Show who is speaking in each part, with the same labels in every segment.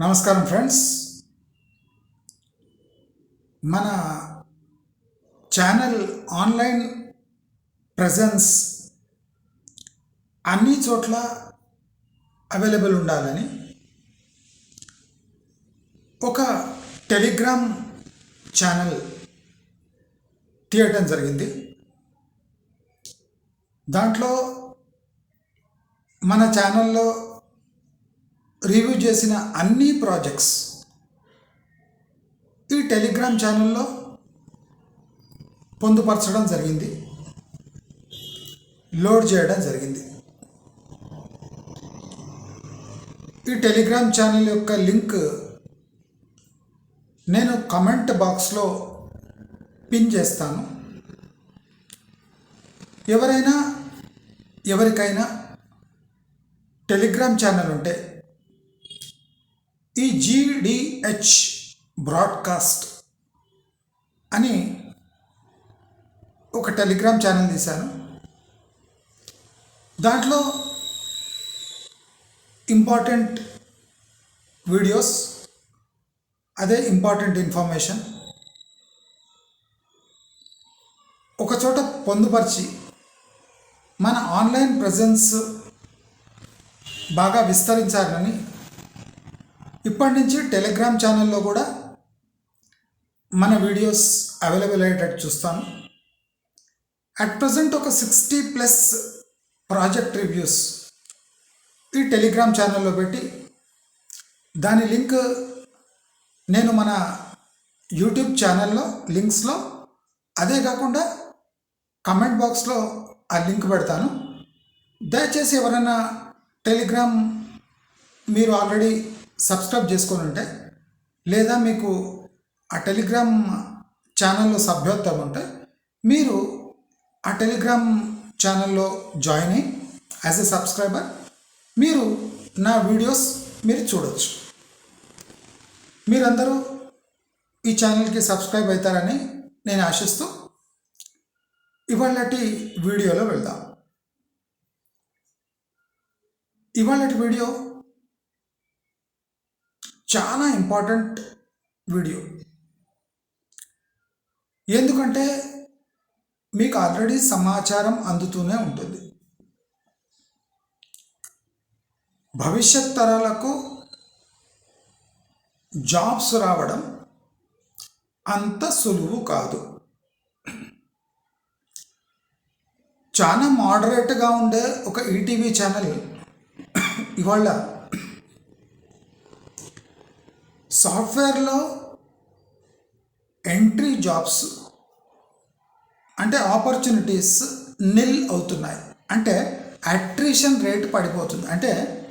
Speaker 1: నమస్కారం ఫ్రెండ్స్. మన channel online presence అన్ని చోట్ల అవైలబుల్ ఉండాలని ఒక టెలిగ్రామ్ ఛానల్ తీయటం జరిగింది. దాంట్లో మన ఛానల్లో రివ్యూ చేసిన అన్ని ప్రాజెక్ట్స్ ఈ టెలిగ్రామ్ ఛానల్లో పొందుపరచడం జరిగింది. లోడ్ చేయడం జరిగింది. ఈ టెలిగ్రామ్ ఛానల్ యొక్క లింక్ నేను కమెంట్ బాక్స్లో పిన్ చేస్తాను. ఎవరైనా ఎవరికైనా టెలిగ్రామ్ ఛానల్ ఉంటే ఈ జీడిహెచ్ బ్రాడ్కాస్ట్ అని ఒక టెలిగ్రామ్ ఛానల్ తీశాను. దాంట్లో ఇంపార్టెంట్ వీడియోస్ అదే ఇంపార్టెంట్ ఇన్ఫర్మేషన్. ఒకచోట పొందుపరిచి మన ఆన్లైన్ ప్రజెన్స్ బాగా విస్తరించాలని ఇప్పటి నుంచి టెలిగ్రామ్ ఛానల్లో కూడా మన వీడియోస్ అవైలబుల్ అయ్యేటట్టు చూస్తాను. అట్ ప్రజెంట్ ఒక సిక్స్టీ ప్లస్ ప్రాజెక్ట్ రివ్యూస్ ఈ టెలిగ్రామ్ ఛానల్లో పెట్టి దాని లింక్ నేను మన యూట్యూబ్ ఛానల్లో లింక్స్లో అదే కాకుండా కమెంట్ బాక్స్లో ఆ లింక్ పెడతాను. దయచేసి ఎవరైనా టెలిగ్రామ్ మీరు ఆల్రెడీ సబ్స్క్రైబ్ చేసుకొని ఉంటే లేదా మీకు ఆ టెలిగ్రామ్ ఛానల్లో సభ్యత్వం ఉంటే మీరు ఆ టెలిగ్రామ్ ఛానల్లో జాయిన్ అయ్యి యాజ్ ఎ సబ్స్క్రైబర్ మీరు నా వీడియోస్ మీరు చూడొచ్చు. మీరందరూ ఈ ఛానల్కి సబ్స్క్రైబ్ అవుతారని నేను ఆశిస్తూ ఇవాళటి వీడియోలో వెళ్దాం. ఇవాళటి వీడియో చాలా ఇంపార్టెంట్ వీడియో ఎందుకంటే మీకు ఆల్రెడీ సమాచారం అందుతూనే ఉంటుంది. భవిష్యత్ తరాలకు జాబ్స్ రావడం అంత సులువు కాదు. చాలా మోడరేట్గా ఉండే ఒక ఈటీవీ ఛానల్ ఇవాళ సాఫ్ట్వేర్లో ఎంట్రీ జాబ్స్ అంటే ఆపర్చునిటీస్ నిల్ అవుతున్నాయి. అంటే అట్రిషన్ రేట్ పడిపోతుంది. అంటే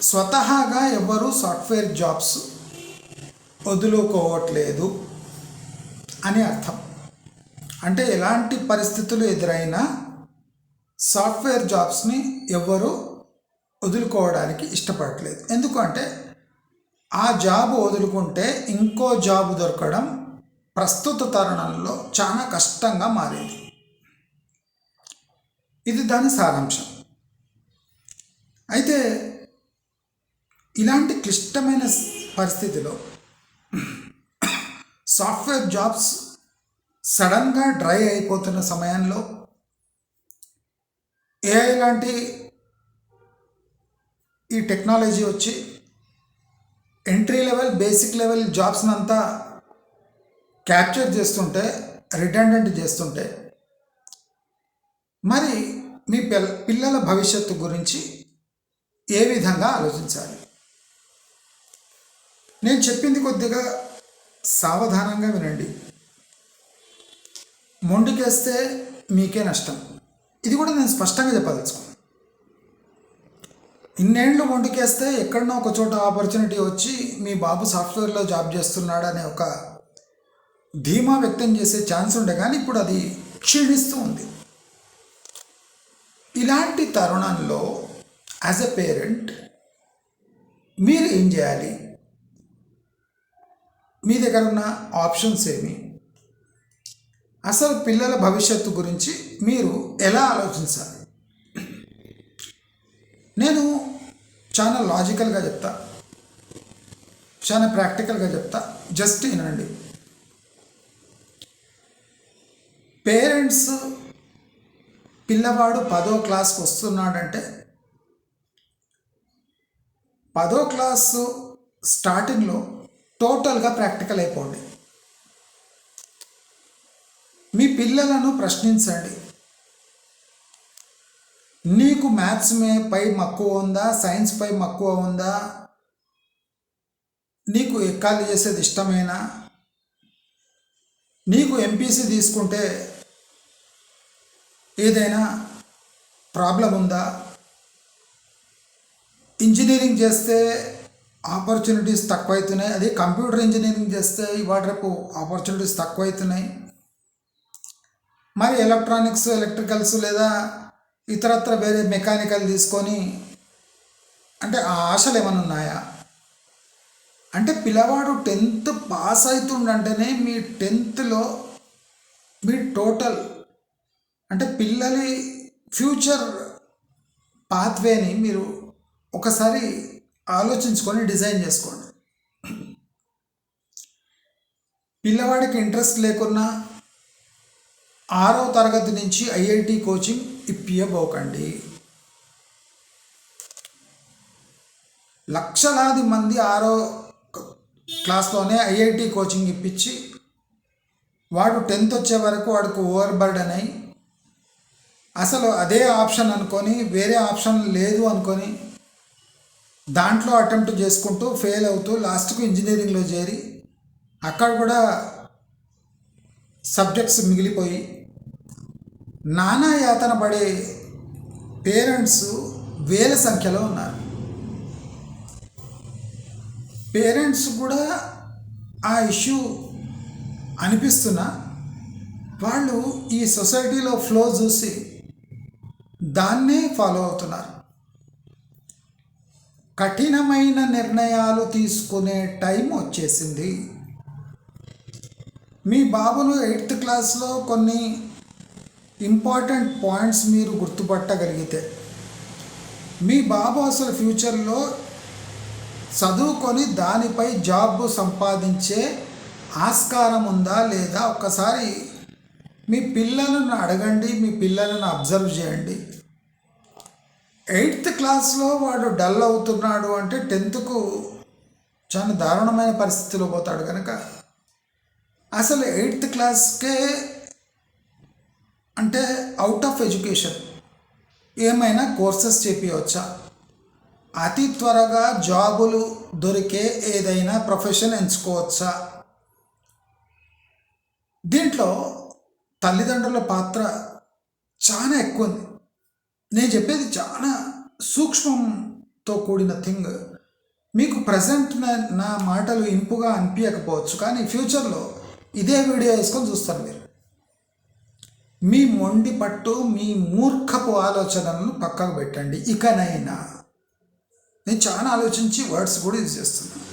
Speaker 1: స్వతహాగా ఎవ్వరూ సాఫ్ట్వేర్ జాబ్స్ వదులుకోవట్లేదు అని అర్థం. అంటే ఎలాంటి పరిస్థితులు ఎదురైనా సాఫ్ట్వేర్ జాబ్స్ని ఎవ్వరూ వదులుకోవడానికి ఇష్టపడట్లేదు. ఎందుకంటే ఆ జాబ్ వదులుకుంటే ఇంకో జాబ్ దొరకడం ప్రస్తుత తరుణంలో చాలా కష్టంగా మారింది. ఇది దాని సారాంశం. అయితే ఇలాంటి క్లిష్టమైన పరిస్థితిలో సాఫ్ట్వేర్ జాబ్స్ సడన్గా డ్రై అయిపోతున్న సమయంలో ఏఐ లాంటి ఈ టెక్నాలజీ వచ్చి ఎంట్రీ లెవెల్ బేసిక్ లెవెల్ జాబ్స్ని అంతా క్యాప్చర్ చేస్తుంటే రిటెండెంట్ చేస్తుంటే మరి మీ పిల్ల పిల్లల భవిష్యత్తు గురించి ఏ విధంగా ఆలోచించాలి? నేను చెప్పింది కొద్దిగా సావధానంగా వినండి. మొండికేస్తే మీకే నష్టం. ఇది కూడా నేను స్పష్టంగా చెప్పదలుచుకున్నాను. ఇన్నేళ్ళు వండుకేస్తే ఎక్కడనో ఒక చోట ఆపర్చునిటీ వచ్చి మీ బాబు సాఫ్ట్వేర్లో జాబ్ చేస్తున్నాడనే ఒక ధీమా వ్యక్తం చేసే ఛాన్స్ ఉండే కానీ ఇప్పుడు అది క్షీణిస్తూ ఉంది. ఇలాంటి తరుణంలో యాజ్ ఎ పేరెంట్ మీరు ఏం చేయాలి? మీ దగ్గర ఉన్న ఆప్షన్స్ ఏమి? అసలు పిల్లల భవిష్యత్తు గురించి మీరు ఎలా ఆలోచించాలి? నేను చాలా లాజికల్గా చెప్తా. చాలా ప్రాక్టికల్గా చెప్తా. జస్ట్ వినండి. పేరెంట్స్ పిల్లవాడు పదో క్లాస్కి వస్తున్నాడంటే పదో క్లాసు స్టార్టింగ్లో టోటల్గా ప్రాక్టికల్ అయిపోండి. మీ పిల్లలను ప్రశ్నించండి. నీకు మ్యాథ్స్ మే పై మక్కువ ఉందా? సైన్స్ పై మక్కువ ఉందా? నీకు ఎక్కాలి చేసేది ఇష్టమేనా? నీకు ఎంపీసీ తీసుకుంటే ఏదైనా ప్రాబ్లం ఉందా? ఇంజనీరింగ్ చేస్తే ఆపర్చునిటీస్ తక్కువ అవుతున్నాయి అదే కంప్యూటర్ ఇంజనీరింగ్ చేస్తే ఇవాళ రేపు ఆపర్చునిటీస్ తక్కువ అవుతున్నాయి మరి ఎలక్ట్రానిక్స్ ఎలక్ట్రికల్స్ లేదా ఇతరత్ర వేరే మెకానికల్ తీసుకొని అంటే ఆ ఆశలు ఏమైనా ఉన్నాయా? అంటే పిల్లవాడు టెన్త్ పాస్ అవుతుండంటేనే మీ టెన్త్లో మీ టోటల్ అంటే పిల్లలి ఫ్యూచర్ పాత్వేని మీరు ఒకసారి ఆలోచించుకొని డిజైన్ చేసుకోండి. పిల్లవాడికి ఇంట్రెస్ట్ లేకున్నా ఆరో తరగతి నుంచి ఐఐటి కోచింగ్ ఇప్పియబోకండి. లక్షలాది మంది ఆరో క్లాస్లోనే ఐఐటి కోచింగ్ ఇప్పించి వాడు టెన్త్ వచ్చే వరకు వాడికి ఓవర్ బర్డెన్ అయి అసలు అదే ఆప్షన్ అనుకొని వేరే ఆప్షన్ లేదు అనుకొని దాంట్లో అటెంప్ట్ చేసుకుంటూ ఫెయిల్ అవుతూ లాస్ట్కు ఇంజనీరింగ్లో చేరి అక్కడ కూడా సబ్జెక్ట్స్ మిగిలిపోయి నానా యాతన పడే పేరెంట్స్ వేల సంఖ్యలో ఉన్నారు. పేరెంట్స్ కూడా ఆ ఇష్యూ అనిపిస్తున్నా. వాళ్ళు ఈ సొసైటీలో ఫ్లో చూసి దాన్నే ఫాలో అవుతున్నారు. కఠినమైన నిర్ణయాలు తీసుకునే టైం వచ్చేసింది. మీ బాబును ఎయిత్ క్లాస్లో కొన్ని ఇంపార్టెంట్ పాయింట్స్ మీరు గుర్తుపట్టగలిగితే. మీ బాబు అసలు ఫ్యూచర్లో చదువుకొని దానిపై జాబ్ సంపాదించే ఆస్కారం ఉందా లేదా ఒక్కసారి మీ పిల్లలను అడగండి మీ పిల్లలను అబ్జర్వ్ చేయండి. ఎయిత్ క్లాస్లో వాడు డల్ అవుతున్నాడు అంటే టెన్త్కు చాలా దారుణమైన పరిస్థితిలో పోతాడు కనుక అసలు ఎయిత్ క్లాస్కే అంటే అవుట్ ఆఫ్ ఎడ్యుకేషన్ ఏమైనా కోర్సెస్ చెప్పవచ్చా అతి త్వరగా జాబులు దొరికే ఏదైనా ప్రొఫెషన్ ఎంచుకోవచ్చా? దీంట్లో తల్లిదండ్రుల పాత్ర చాలా ఎక్కువ ఉంది నేను చెప్పేది చాలా సూక్ష్మంతో కూడిన థింగ్. మీకు ప్రజెంట్ నా నా మాటలు ఇంపుగా అనిపించకపోవచ్చు కానీ ఫ్యూచర్లో ఇదే వీడియో వేసుకొని చూస్తారు మీరు. మీ మొండి పట్టు మీ మూర్ఖపు ఆలోచనలను పక్కకు పెట్టండి. ఇకనైనా నేను చాలా ఆలోచించి వర్డ్స్ కూడా యూజ్ చేస్తున్నాను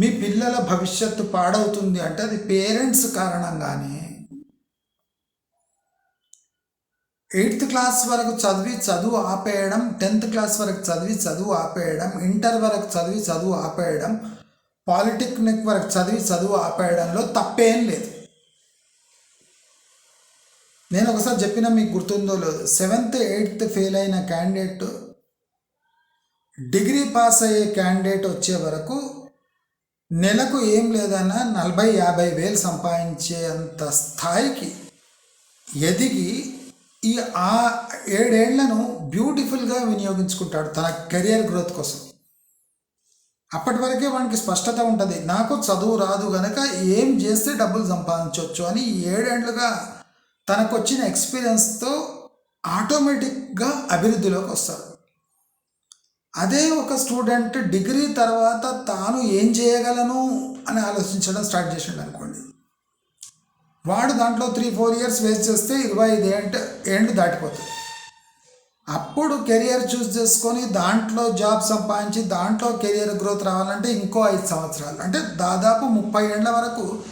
Speaker 1: మీ పిల్లల భవిష్యత్తు పాడవుతుంది అంటే అది పేరెంట్స్ కారణంగానే. ఎయిత్ క్లాస్ వరకు చదివి చదువు ఆపేయడం టెన్త్ క్లాస్ వరకు చదివి చదువు ఆపేయడం ఇంటర్ వరకు చదివి చదువు ఆపేయడం పాలిటెక్నిక్ వరకు చదివి చదువు ఆపేయడంలో తప్పేం లేదు. నేను ఒకసారి చెప్పిన మీకు గుర్తుందో లేదు. సెవెంత్ ఎయిత్ ఫెయిల్ అయిన క్యాండిడేట్ డిగ్రీ పాస్ అయ్యే క్యాండిడేట్ వచ్చే వరకు నెలకు ఏం లేదన్నా నలభై యాభై వేలు సంపాదించేంత స్థాయికి ఎదిగి ఈ ఆ ఏడేళ్ళను బ్యూటిఫుల్గా వినియోగించుకుంటాడు తన కెరియర్ గ్రోత్ కోసం. అప్పటి వరకే వానికి స్పష్టత ఉంటుంది. నాకు చదువు రాదు గనక ఏం చేస్తే డబ్బులు సంపాదించవచ్చు అని ఏడేండ్లుగా తనకొచ్చిన తనకు వచ్చిన ఎక్స్పీరియన్స్తో ఆటోమేటిక్గా అభివృద్ధిలోకి వస్తారు అదే ఒక స్టూడెంట్ డిగ్రీ తర్వాత తాను ఏం చేయగలను అని ఆలోచించడం స్టార్ట్ చేసాడు అనుకోండి. వాడు దాంట్లో త్రీ ఫోర్ ఇయర్స్ వేస్ట్ చేస్తే ఇరవై ఐదు ఏంట ఏండ్ దాటిపోతుంది అప్పుడు కెరియర్ చూస్ చేసుకొని దాంట్లో జాబ్ సంపాదించి దాంట్లో కెరియర్ గ్రోత్ రావాలంటే ఇంకో ఐదు సంవత్సరాలు. అంటే దాదాపు ముప్పై ఏళ్ళ వరకు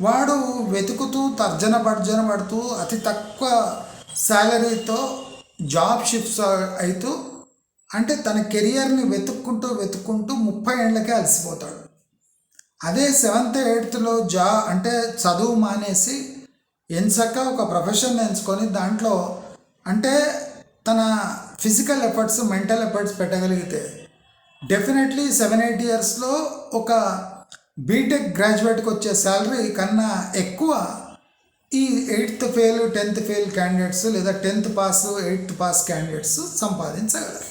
Speaker 1: వాడు వెతుకుతూ తర్జన భర్జన పడుతూ అతి తక్కువ శాలరీతో జాబ్ షిఫ్ట్స్ అవుతూ అంటే తన కెరియర్ని వెతుక్కుంటూ వెతుక్కుంటూ ముప్పై ఏళ్ళకే అలసిపోతాడు. అదే సెవెంత్ ఎయిత్లో జా అంటే చదువు మానేసి ఎంచక్క ఒక ప్రొఫెషన్ ఎంచుకొని దాంట్లో అంటే తన ఫిజికల్ ఎఫర్ట్స్ మెంటల్ ఎఫర్ట్స్ పెట్టగలిగితే. డెఫినెట్లీ సెవెన్ ఎయిట్ ఇయర్స్లో ఒక బీటెక్ గ్రాడ్యుయేట్కి వచ్చే శాలరీ కన్నా ఎక్కువ ఈ eighth fail tenth fail candidates లేదా tenth pass eighth pass candidates సంపాదించగలరు.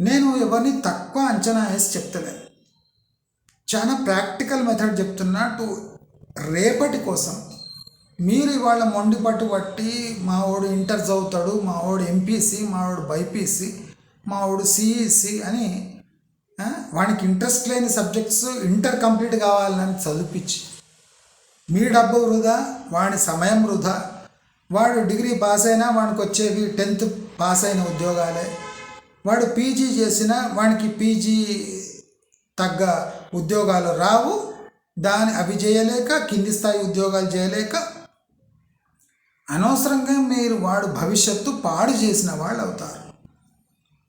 Speaker 1: నేను ఎవరిని తక్కువ అంచనా వేసి చెప్తలేను. చాలా ప్రాక్టికల్ మెథడ్ చెప్తున్నా టు రేపటి కోసం. మీరు ఇవాళ మొండి పట్టు పట్టి మా వాడు ఇంటర్ చదువుతాడు మా వాడు ఎంపీసీ మా వాడు బైపీసీ మా వాడు సిఈసి అని వానికి ఇంట్రెస్ట్ లేని సబ్జెక్ట్స్ ఇంటర్ కంప్లీట్ కావాలని చదివించి మీ డబ్బు వృధా వాడి సమయం వృధా. వాడు డిగ్రీ పాస్ అయినా వాడికి వచ్చేవి టెన్త్ పాస్ అయిన ఉద్యోగాలే. వాడు పీజీ చేసినా వానికి పీజీ తగ్గ ఉద్యోగాలు రావు. దాని అవి చేయలేక కింది స్థాయి ఉద్యోగాలు చేయలేక. అనవసరంగా మీరు వాడు భవిష్యత్తు పాడు చేసిన వాళ్ళు అవుతారు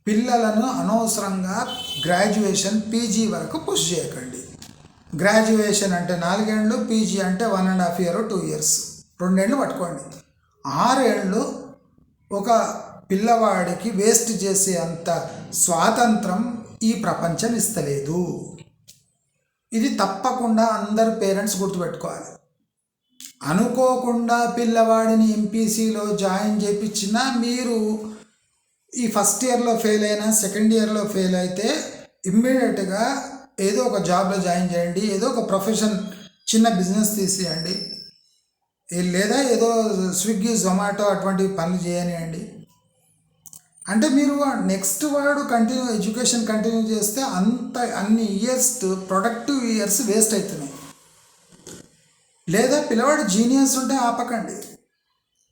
Speaker 1: పిల్లలను అనవసరంగా గ్రాడ్యుయేషన్ పీజీ వరకు పుష్ చేయకండి. గ్రాడ్యుయేషన్ అంటే నాలుగేళ్ళు పీజీ అంటే one and half year two years. రెండేళ్ళు పట్టుకోండి. ఆరేళ్ళు ఒక పిల్లవాడికి వేస్ట్ చేసే అంత స్వాతంత్రం ఈ ప్రపంచం ఇస్తలేదు. ఇది తప్పకుండా అందరు పేరెంట్స్ గుర్తుపెట్టుకోవాలి. అనుకోకుండా పిల్లవాడిని ఎంపీసీలో జాయిన్ చేయించినా మీరు ఈ ఫస్ట్ ఇయర్లో ఫెయిల్ అయినా సెకండ్ ఇయర్లో ఫెయిల్ అయితే ఇమ్మీడియట్గా ఏదో ఒక జాబ్లో జాయిన్ చేయండి ఏదో ఒక ప్రొఫెషన్ చిన్న బిజినెస్ తీసేయండి. లేదా ఏదో స్విగ్గీ జొమాటో అటువంటి పనులు చేయనియండి. అంటే మీరు నెక్స్ట్ వాడు కంటిన్యూ ఎడ్యుకేషన్ కంటిన్యూ చేస్తే అంత అన్ని ఇయర్స్ ప్రొడక్టివ్ ఇయర్స్ వేస్ట్ అవుతున్నాయి లేదా పిల్లవాడు జీనియస్ ఉంటే ఆపకండి.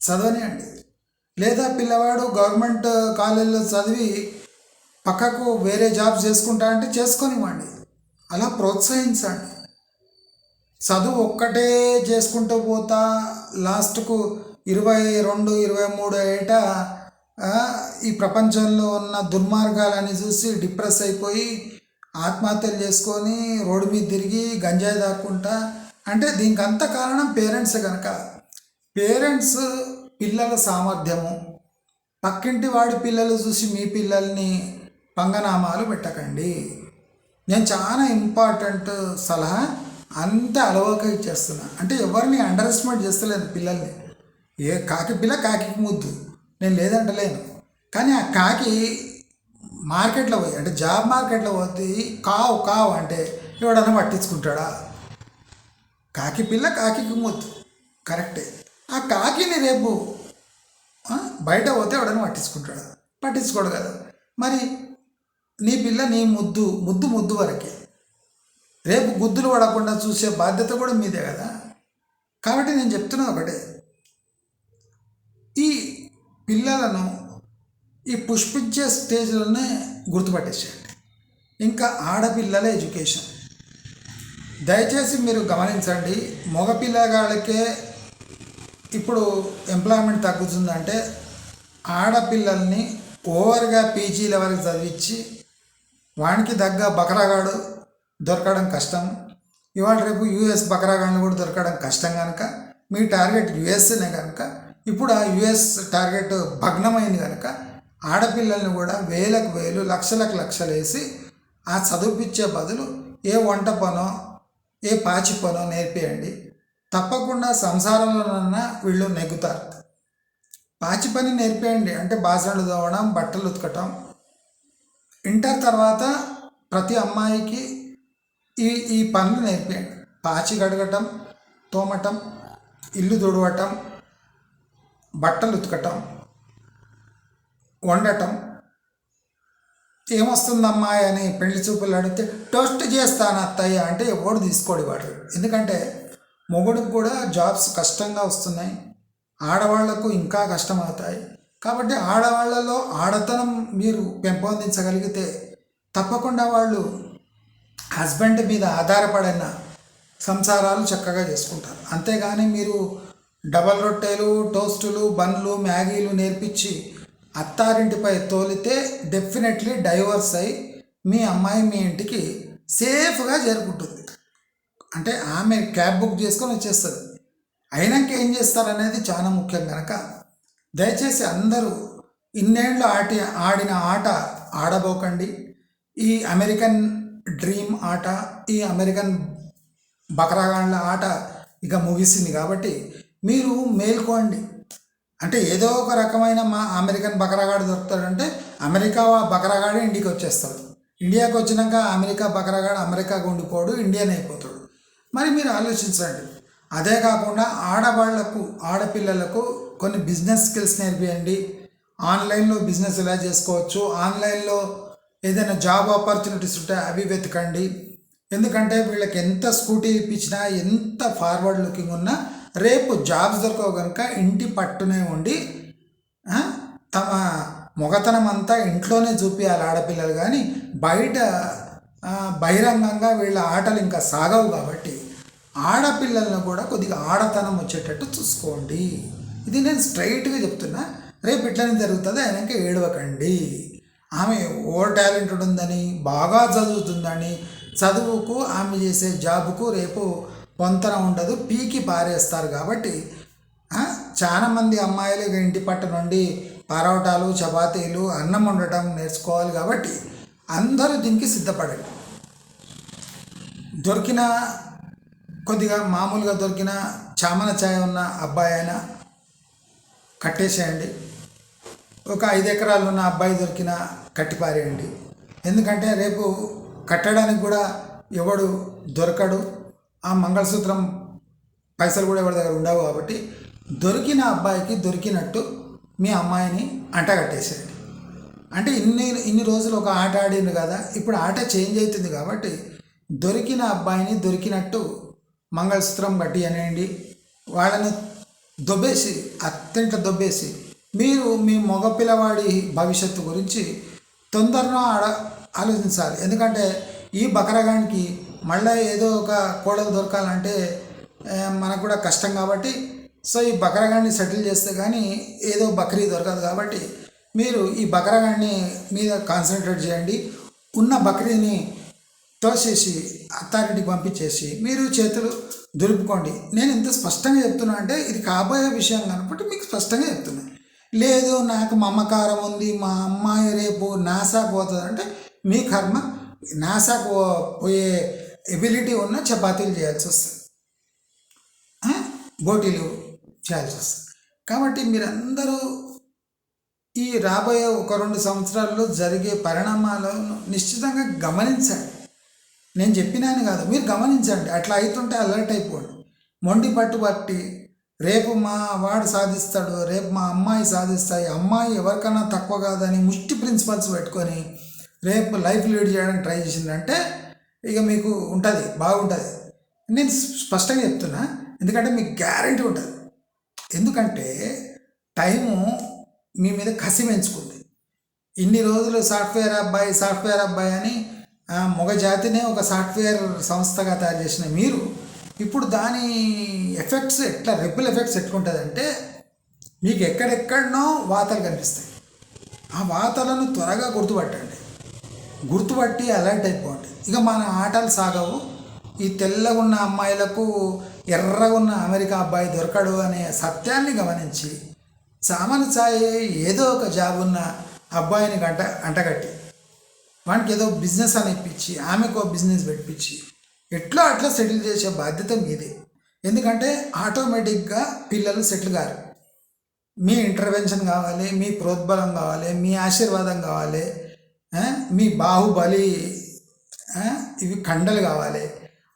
Speaker 1: చదవనియండి. లేదా పిల్లవాడు గవర్నమెంట్ కాలేజీలో చదివి పక్కకు వేరే జాబ్ చేసుకుంటా అంటే చేసుకొనివ్వండి. అలా ప్రోత్సహించండి. చదువు ఒక్కటే చేసుకుంటూ పోతా లాస్ట్కు ఇరవై రెండు ఇరవై మూడు ఏట ఈ ప్రపంచంలో ఉన్న దుర్మార్గాలని చూసి డిప్రెస్ అయిపోయి ఆత్మహత్యలు చేసుకొని రోడ్డు మీద తిరిగి గంజాయి దాక్కుంటా. అంటే దీనికి అంత కారణం పేరెంట్స్ కనుక పేరెంట్స్ పిల్లల సామర్థ్యము. పక్కింటి వాడి పిల్లలు చూసి మీ పిల్లల్ని పంగనామాలు పెట్టకండి. నేను చాలా ఇంపార్టెంట్ సలహా అంత అలవాక ఇచ్చేస్తున్నా అంటే ఎవరిని అండర్ ఎస్టిమేట్ చేస్తలేను పిల్లల్ని. ఏ కాకి పిల్ల కాకి ముద్దు. నేను లేదంటలేను. కానీ ఆ కాకి మార్కెట్లో పోయి అంటే జాబ్ మార్కెట్లో పోతే కావు కావు అంటే ఎవడన్నా పట్టించుకుంటాడా? కాకి పిల్ల కాకి ముద్దు. కరెక్టే. ఆ కాకిని రేపు బయట పోతే ఎవడన్నా పట్టించుకుంటాడు? పట్టించుకోడు కదా. మరి నీ పిల్ల నీ ముద్దు ముద్దు ముద్దు వరకే. రేపు గుద్దులు పడకుండా చూసే బాధ్యత కూడా మీదే కదా. కాబట్టి నేను చెప్తున్నా ఒకటే. ఈ పిల్లలను ఈ పుష్పించే స్టేజ్లోనే గుర్తుపట్టేసేయండి. ఇంకా ఆడపిల్లల ఎడ్యుకేషన్. దయచేసి మీరు గమనించండి మగపిల్లగాళ్ళకే ఇప్పుడు ఎంప్లాయ్మెంట్ తగ్గుతుందంటే ఆడపిల్లల్ని ఓవర్గా పీజీ లెవెల్కి చదివించి వానికి తగ్గ బకరాగాడు దొరకడం కష్టం. ఇవాళ రేపు యూఎస్ బకరాగాళ్ళు కూడా దొరకడం కష్టం కనుక మీ టార్గెట్ యుఎస్ఏనే కనుక ఇప్పుడు ఆ యుఎస్ టార్గెట్ భగ్నమైంది కనుక ఆడపిల్లల్ని కూడా వేలకు వేలు లక్షలకు లక్షలు వేసి ఆ చదివిపించే బదులు ఏ వంట పనో ఏ పాచి పనో నేర్పేయండి. తప్పకుండా సంసారంలోనన్నా వీళ్ళు నెగ్గుతారు. పాచి పని నేర్పేయండి. అంటే బాసనలు తోవడం బట్టలు ఉతకటం. ఇంటర్ తర్వాత ప్రతి అమ్మాయికి ఈ ఈ పనులు నేర్పేయండి. పాచి కడగటం తోమటం ఇల్లు తుడవటం బట్టలు ఉతకటం వండటం. ఏమొస్తుందమ్మా అని పెళ్ళి చూపులు అడిగితే టోస్ట్ చేస్తాను అత్తయ్య అంటే ఎవడు తీసుకోడు వాడు. ఎందుకంటే మొగుడికి కూడా జాబ్స్ కష్టంగా వస్తున్నాయి. ఆడవాళ్ళకు ఇంకా కష్టమవుతాయి. కాబట్టి ఆడవాళ్ళలో ఆడతనం మీరు పెంపొందించగలిగితే తప్పకుండా వాళ్ళు హస్బెండ్ మీద ఆధారపడిన సంసారాలు చక్కగా చేసుకుంటారు. అంతేగాని మీరు డబల్ రొట్టెలు టోస్టులు బన్లు మ్యాగీలు నేర్పించి అత్తారింటిపై తోలితే డెఫినెట్లీ డైవర్స్ అయి మీ అమ్మాయి మీ ఇంటికి సేఫ్గా చేరుకుంటుంది. అంటే ఆమె క్యాబ్ బుక్ చేసుకొని వచ్చేస్తుంది. అయినాక ఏం చేస్తారనేది చాలా ముఖ్యం కనుక దయచేసి అందరూ ఇన్నేళ్ళు ఆటి ఆడిన ఆట ఆడబోకండి. ఈ అమెరికన్ డ్రీమ్ ఆట ఈ అమెరికన్ బకరాగాండ్ల ఆట ఇక ముగిసింది కాబట్టి మీరు మేల్కోండి. అంటే ఏదో ఒక రకమైన మా అమెరికన్ బకరాగాడు దొరుకుతాడంటే అమెరికా బకరాగాడు ఇండియాకి వచ్చేస్తాడు. ఇండియాకి వచ్చినాక అమెరికా బకరాగాడు అమెరికాకు ఉండిపోడు ఇండియన్ అయిపోతాడు. మరి మీరు ఆలోచించండి. అదే కాకుండా ఆడవాళ్ళకు ఆడపిల్లలకు కొన్ని బిజినెస్ స్కిల్స్ నేర్పియండి. ఆన్లైన్లో బిజినెస్ ఎలా చేసుకోవచ్చు ఆన్లైన్లో ఏదైనా జాబ్ ఆపర్చునిటీస్ ఉంటే అవి వెతకండి. ఎందుకంటే వీళ్ళకి ఎంత స్కూటీ ఇప్పించినా ఎంత ఫార్వర్డ్ లుకింగ్ ఉన్నా రేపు జాబ్స్ దొరకవు కనుక ఇంటి పట్టునే ఉండి తమ మొగతనం అంతా ఇంట్లోనే చూపించాలి ఆడపిల్లలు కానీ బయట బహిరంగంగా వీళ్ళ ఆటలు ఇంకా సాగవు కాబట్టి. ఆడపిల్లలను కూడా కొద్దిగా ఆడతనం వచ్చేటట్టు చూసుకోండి. ఇది నేను స్ట్రైట్గా చెప్తున్నా. రేపు ఇట్లనే జరుగుతుంది ఆయనక ఏడవకండి. ఆమె ఓవర్ టాలెంట్ ఉందని బాగా చదువుతుందని చదువుకు ఆమె చేసే జాబుకు రేపు పొంతన ఉండదు పీకి పారేస్తారు కాబట్టి చాలామంది అమ్మాయిలు ఇంటి పట్ట నుండి పరోటాలు చపాతీలు అన్నం వండటం నేర్చుకోవాలి కాబట్టి అందరూ దీనికి సిద్ధపడండి. దొరికిన కొద్దిగా మామూలుగా దొరికిన చామన ఛాయ ఉన్న అబ్బాయి అయినా కట్టేసేయండి. ఒక ఐదు ఎకరాలు ఉన్న అబ్బాయి దొరికిన కట్టిపారేయండి ఎందుకంటే రేపు కట్టడానికి కూడా ఎవడు దొరకడు. ఆ మంగళసూత్రం పైసలు కూడా ఎవరి దగ్గర ఉండవు కాబట్టి దొరికిన అబ్బాయికి దొరికినట్టు మీ అమ్మాయిని అంట కట్టేసేయండి. అంటే ఇన్ని ఇన్ని రోజులు ఒక ఆట ఆడింది కదా ఇప్పుడు ఆట చేంజ్ అవుతుంది కాబట్టి దొరికిన అబ్బాయిని దొరికినట్టు మంగళసూత్రం కట్టి అనేయండి వాళ్ళని దొబ్బేసి అత్యంత దొబ్బేసి మీరు మీ మగ పిల్లవాడి భవిష్యత్తు గురించి తొందరగా ఆడ ఆలోచించాలి. ఎందుకంటే ఈ బకరగానికి మళ్ళీ ఏదో ఒక కోడలు దొరకాలంటే మనకు కూడా కష్టం కాబట్టి సో ఈ బకరగాన్ని సెటిల్ చేస్తే కానీ ఏదో బకరీ దొరకదు కాబట్టి మీరు ఈ బకరగాన్ని మీద కాన్సన్ట్రేట్ చేయండి. ఉన్న బకరీని తోసేసి అథారిటీ పంపించేసి మీరు చేతులు దులుపుకోండి. నేను ఇంత స్పష్టంగా చెప్తున్నా అంటే ఇది కాబోయే విషయం కాబట్టి మీకు స్పష్టంగా చెప్తున్నా. లేదు నాకు మమకారం ఉంది మా అమ్మాయి రేపు నాసా పోతుంది అంటే మీ కర్మ నాసాకు పో- పోయే ఎబిలిటీ ఉన్న చపాతీలు చేయాల్సి వస్తుంది. బోటీలు చేయాల్సి వస్తుంది. కాబట్టి మీరందరూ ఈ రాబోయే ఒక రెండు సంవత్సరాల్లో జరిగే పరిణామాలను నిశ్చితంగా గమనించండి. నేను చెప్పినాను కాదు. మీరు గమనించండి. అట్లా అవుతుంటే అలర్ట్ అయిపోండి. మొండి పట్టు పట్టి రేపు మా వాడు సాధిస్తాడు రేపు మా అమ్మాయి సాధిస్తాయి అమ్మాయి ఎవరికన్నా తక్కువ కాదని ముష్టి ప్రిన్సిపల్స్ పెట్టుకొని రేపు లైఫ్ లీడ్ చేయడానికి ట్రై చేసిందంటే ఇక మీకు ఉంటుంది బాగుంటుంది. నేను స్పష్టంగా చెప్తున్నా ఎందుకంటే మీకు గ్యారంటీ ఉంటుంది. ఎందుకంటే టైము మీ మీద కసి పెంచుకుంది. ఇన్ని రోజులు సాఫ్ట్వేర్ అబ్బాయి సాఫ్ట్వేర్ అబ్బాయి అని మగ జాతినే ఒక సాఫ్ట్వేర్ సంస్థగా తయారు చేసిన మీరు ఇప్పుడు దాని ఎఫెక్ట్స్ ఎట్లా రెప్పుల్ ఎఫెక్ట్స్ ఎట్లుంటుందంటే మీకు ఎక్కడెక్కడనో వాతలు కనిపిస్తాయి. ఆ వాతలను త్వరగా గుర్తుపట్టండి. గుర్తుపట్టి అలర్ట్ అయిపోండి. ఇక మన ఆటలు సాగవు. ఈ తెల్లగా ఉన్న అమ్మాయిలకు ఎర్రగా ఉన్న అమెరికా అబ్బాయి దొరకడు అనే సత్యాన్ని గమనించి సామాన్య ఛాయ్ ఏదో ఒక జాబ్ ఉన్న అబ్బాయిని గంట అంటగట్టి వానికి ఏదో బిజినెస్ అని ఇప్పించి ఆమెకు బిజినెస్ పెట్టించి ఎట్లా అట్లా సెటిల్ చేసే బాధ్యత మీదే. ఎందుకంటే ఆటోమేటిక్గా పిల్లలు సెటిల్ కారు. మీ ఇంటర్వెన్షన్ కావాలి మీ ప్రోద్బలం కావాలి మీ ఆశీర్వాదం కావాలి మీ బాహుబలి ఇవి కండలు కావాలి.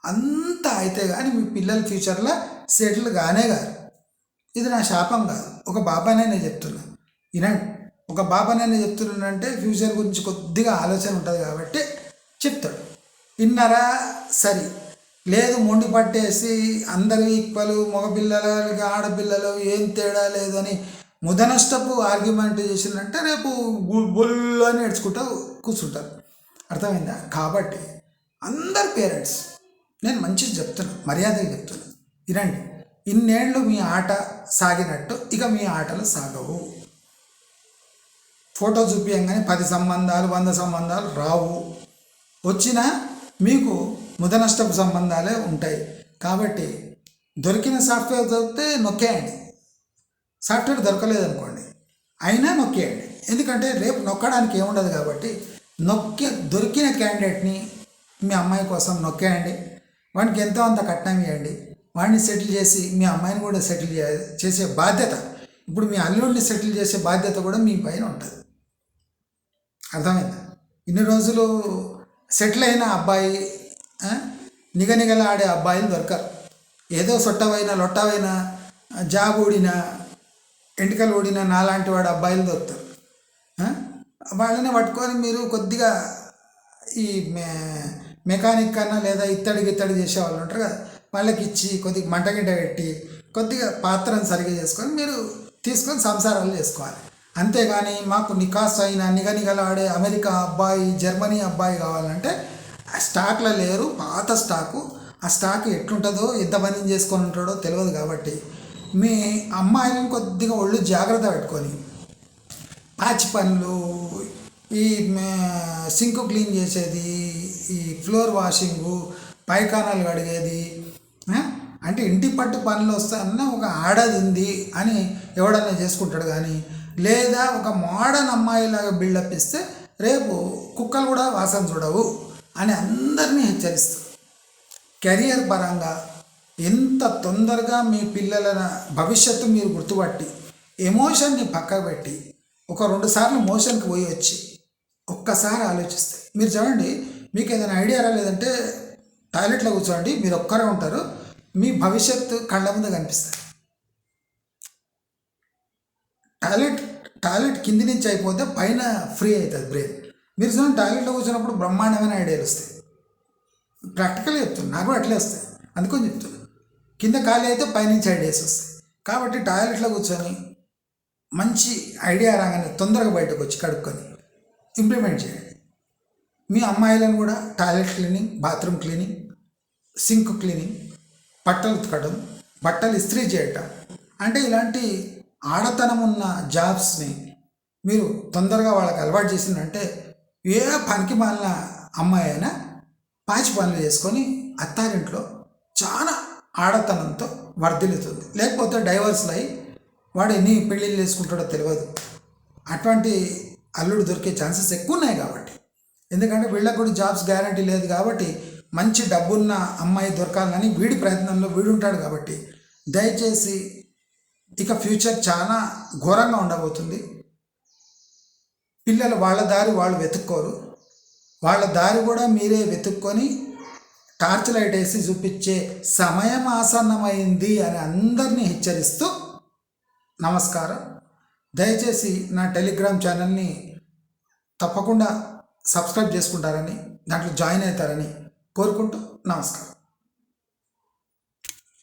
Speaker 1: అంతా అయితే కానీ మీ పిల్లల ఫ్యూచర్లో సెటిల్ కానే కాదు ఇది నా శాపం కాదు. ఒక బాబానే నేను చెప్తున్నా. వినండి. ఒక బాబాని నేను చెప్తున్నానంటే ఫ్యూచర్ గురించి కొద్దిగా ఆలోచన ఉంటుంది కాబట్టి చెప్తాడు. విన్నారా? సరే. లేదు మొండి పట్టేసి అందరూ ఈక్వల్ మగపిల్లలు ఆడపిల్లలు ఏం తేడా లేదని ముదనష్టపు ఆర్గ్యుమెంట్ చేసిందంటే రేపు గు- బొల్లు అని నేర్చుకుంటూ కూర్చుంటారు. అర్థమైందా? కాబట్టి అందరు పేరెంట్స్ నేను మంచిది చెప్తున్నా మర్యాదగా చెప్తున్నా. వినండి ఇన్నేళ్ళు మీ ఆట సాగినట్టు ఇక మీ ఆటలు సాగవు. ఫోటో చూపించగానే పది సంబంధాలు వంద సంబంధాలు రావు. వచ్చినా మీకు ముదనష్టపు సంబంధాలే ఉంటాయి. కాబట్టి దొరికిన సాఫ్ట్వేర్ దొరికితే నొక్కేయండి. సాఫ్ట్వేర్ దొరకలేదు అనుకోండి అయినా నొక్కేయండి. ఎందుకంటే రేపు నొక్కడానికి ఏముండదు కాబట్టి నొక్కి దొరికిన క్యాండిడేట్ని మీ అమ్మాయి కోసం నొక్కేయండి. వాడికి ఎంతో అంత కట్నం ఇవ్వండి. వాడిని సెటిల్ చేసి మీ అమ్మాయిని కూడా సెటిల్ చే చేసే బాధ్యత. ఇప్పుడు మీ అల్లుడిని సెటిల్ చేసే బాధ్యత కూడా మీ పైన ఉంటుంది. అర్థమైందా? ఇన్ని రోజులు సెటిల్ అయిన అబ్బాయి ఆ, నిగనిగలాడే అబ్బాయిలు దొరకరు. ఏదో సొట్టవైన లొట్టవైన జాబ్ ఊడిన ఎంటికలు ఊడిన నాలాంటి వాడు అబ్బాయిలు దొరుకుతారు. వాళ్ళని పట్టుకొని మీరు కొద్దిగా ఈ మే మెకానిక్ కన్నా లేదా ఇత్తడి గిత్తడి చేసే వాళ్ళు ఉంటారు కదా వాళ్ళకి ఇచ్చి కొద్దిగా మంటగిడ్డ పెట్టి కొద్దిగా పాత్రను సరిగా చేసుకొని మీరు తీసుకొని సంసారాలు చేసుకోవాలి. అంతేగాని మాకు నికాస్ అయిన నిగనిగలాడే అమెరికా అబ్బాయి జర్మనీ అబ్బాయి కావాలంటే స్టాక్లో లేరు పాత స్టాకు. ఆ స్టాక్ ఎట్లుంటుందో ఎంతమందిని చేసుకొని ఉంటాడో తెలియదు కాబట్టి. మీ అమ్మాయిలను కొద్దిగా ఒళ్ళు జాగ్రత్త పెట్టుకొని పాచి పనులు ఈ మే- సింక్ క్లీన్ చేసేది ఈ ఫ్లోర్ వాషింగు పైకానాలు కడిగేది అంటే ఇంటి పట్టు పనులు వస్తాయన్న ఒక ఆడది ఉంది అని ఎవడన్నా చేసుకుంటాడు కానీ లేదా ఒక మోడర్న్ అమ్మాయిలాగా బిల్డప్ ఇస్తే రేపు కుక్కలు కూడా వాసన చూడవు అని అందరినీ హెచ్చరిస్తారు కెరియర్ పరంగా ఎంత తొందరగా మీ పిల్లల భవిష్యత్తు మీరు గుర్తుపట్టి ఎమోషన్ని పక్కకు పెట్టి ఒక రెండు సార్లు మోషన్కి పోయి వచ్చి ఒక్కసారి ఆలోచిస్తే. మీరు చూడండి మీకు ఏదైనా ఐడియా రాలేదంటే టాయిలెట్లో కూర్చోండి మీరు ఒక్కరే ఉంటారు మీ భవిష్యత్తు కళ్ళ ముందు కనిపిస్తుంది. టాయిలెట్ టాయిలెట్ కింది నుంచి అయిపోతే పైన ఫ్రీ అవుతుంది బ్రెయిన్ మీరు చూడండి టాయిలెట్లో కూర్చున్నప్పుడు బ్రహ్మాండమైన ఐడియాలు వస్తాయి. ప్రాక్టికల్గా చెప్తున్నాను నాకు కూడా అట్లే వస్తాయి. అందుకని చెప్తాను కింద ఖాళీ అయితే పైనుంచి ఐడియాస్ వస్తాయి. కాబట్టి టాయిలెట్లో కూర్చొని మంచి ఐడియా రాగానే తొందరగా బయటకు వచ్చి కడుక్కొని ఇంప్లిమెంట్ చేయండి. మీ అమ్మాయిలను కూడా toilet cleaning bathroom cleaning sink cleaning బట్టలు ఉతకడం బట్టలు ఇస్త్రీ చేయటం. అంటే ఇలాంటి ఆడతనం ఉన్న జాబ్స్ని మీరు తొందరగా వాళ్ళకి అలవాటు చేసిందంటే ఏ పనికి మాలిన అమ్మాయి అయినా పాచి పనులు చేసుకొని అత్తారింట్లో చాలా ఆడతనంతో వర్ధిల్లుతుంది. లేకపోతే డైవర్స్లు అయి వాడు ఎన్ని పెళ్ళిళ్ళు చేసుకుంటాడో తెలియదు. అటువంటి అల్లుడు దొరికే ఛాన్సెస్ ఎక్కువ ఉన్నాయి కాబట్టి. ఎందుకంటే వీళ్ళకు కూడా జాబ్స్ గ్యారంటీ లేదు కాబట్టి మంచి డబ్బున్న అమ్మాయి దొరకాలని వీడి ప్రయత్నంలో వీడు ఉంటాడు కాబట్టి దయచేసి ఇక ఫ్యూచర్ చాలా ఘోరంగా ఉండబోతుంది. పిల్లలు వాళ్ళ దారి వాళ్ళు వెతుక్కోరు. వాళ్ళ దారి కూడా మీరే వెతుక్కొని టార్చ్ లైట్ వేసి చూపించే సమయం ఆసన్నమైంది అని అందరినీ హెచ్చరిస్తూ నమస్కారం. దయచేసి నా టెలిగ్రామ్ ఛానల్ని తప్పకుండా సబ్స్క్రైబ్ చేసుకుంటారని దాంట్లో జాయిన్ అవుతారని కోరుకుంటూ నమస్కారం.